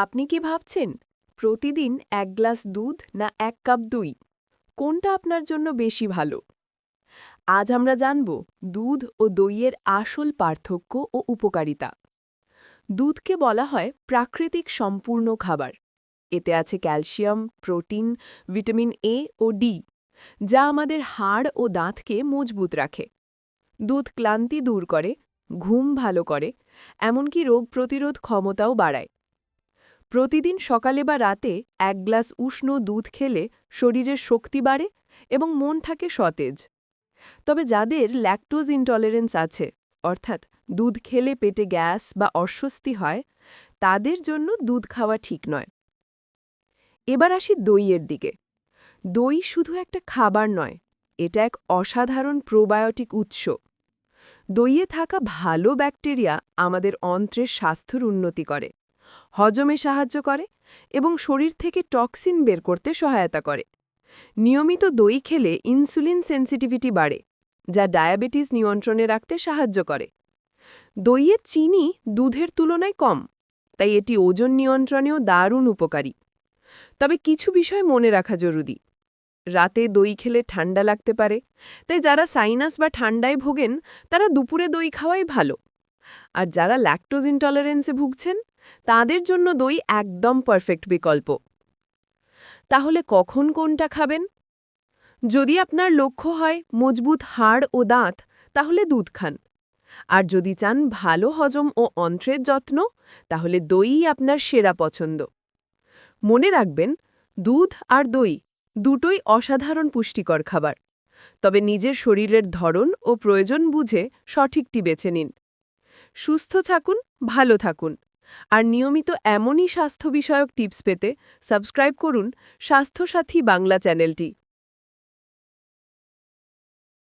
আপনি কি ভাবছেন, প্রতিদিন এক গ্লাস দুধ না এক কাপ দুই? কোনটা আপনার জন্য বেশি ভালো? আজ আমরা জানব দুধ ও দইয়ের আসল পার্থক্য ও উপকারিতা। দুধকে বলা হয় প্রাকৃতিক সম্পূর্ণ খাবার। এতে আছে ক্যালসিয়াম, প্রোটিন, ভিটামিন এ ও ডি, যা আমাদের হাড় ও দাঁতকে মজবুত রাখে। দুধ ক্লান্তি দূর করে, ঘুম ভালো করে, এমনকি রোগ প্রতিরোধ ক্ষমতাও বাড়ায়। প্রতিদিন সকালে বা রাতে এক গ্লাস উষ্ণ দুধ খেলে শরীরের শক্তি বাড়ে এবং মন থাকে সতেজ। তবে যাদের ল্যাকটোজ ইনটলারেন্স আছে, অর্থাৎ দুধ খেলে পেটে গ্যাস বা অস্বস্তি হয়, তাদের জন্য দুধ খাওয়া ঠিক নয়। এবার আসি দইয়ের দিকে। দই শুধু একটা খাবার নয়, এটা এক অসাধারণ প্রোবায়োটিক উৎস। দইয়ে থাকা ভালো ব্যাকটেরিয়া আমাদের অন্ত্রের স্বাস্থ্যর উন্নতি করে। হজমে সাহায্য করে এবং শরীর থেকে টক্সিন বের করতে সহায়তা করে। নিয়মিত দই খেলে ইনসুলিন সেন্সিটিভিটি বাড়ে, যা ডায়াবেটিস নিয়ন্ত্রণে রাখতে সাহায্য করে। দইয়ে চিনি দুধের তুলনায় কম, তাই এটি ওজন নিয়ন্ত্রণেও দারুণ উপকারী। তবে কিছু বিষয় মনে রাখা জরুরি। রাতে দই খেলে ঠান্ডা লাগতে পারে, তাই যারা সাইনাস বা ঠান্ডায় ভোগেন, তারা দুপুরে দই খাওয়াই ভালো। আর যারা ল্যাকটোজ ইনটলারেন্সে ভুগছেন তাদের জন্য দই একদম পারফেক্ট বিকল্প। তাহলে কখন কোনটা খাবেন? যদি আপনার লক্ষ্য হয় মজবুত হাড় ও দাঁত, তাহলে দুধ খান। আর যদি চান ভালো হজম ও অন্ত্রের যত্ন, তাহলে দইই আপনার সেরা পছন্দ। মনে রাখবেন, দুধ আর দই দুটোই অসাধারণ পুষ্টিকর খাবার। তবে নিজের শরীরের ধরন ও প্রয়োজন বুঝে সঠিকটি বেছে নিন। সুস্থ থাকুন, ভালো থাকুন। আর নিয়মিত এমনই স্বাস্থ্য বিষয়ক টিপস পেতে সাবস্ক্রাইব করুন স্বাস্থ্যসাথী বাংলা চ্যানেলটি।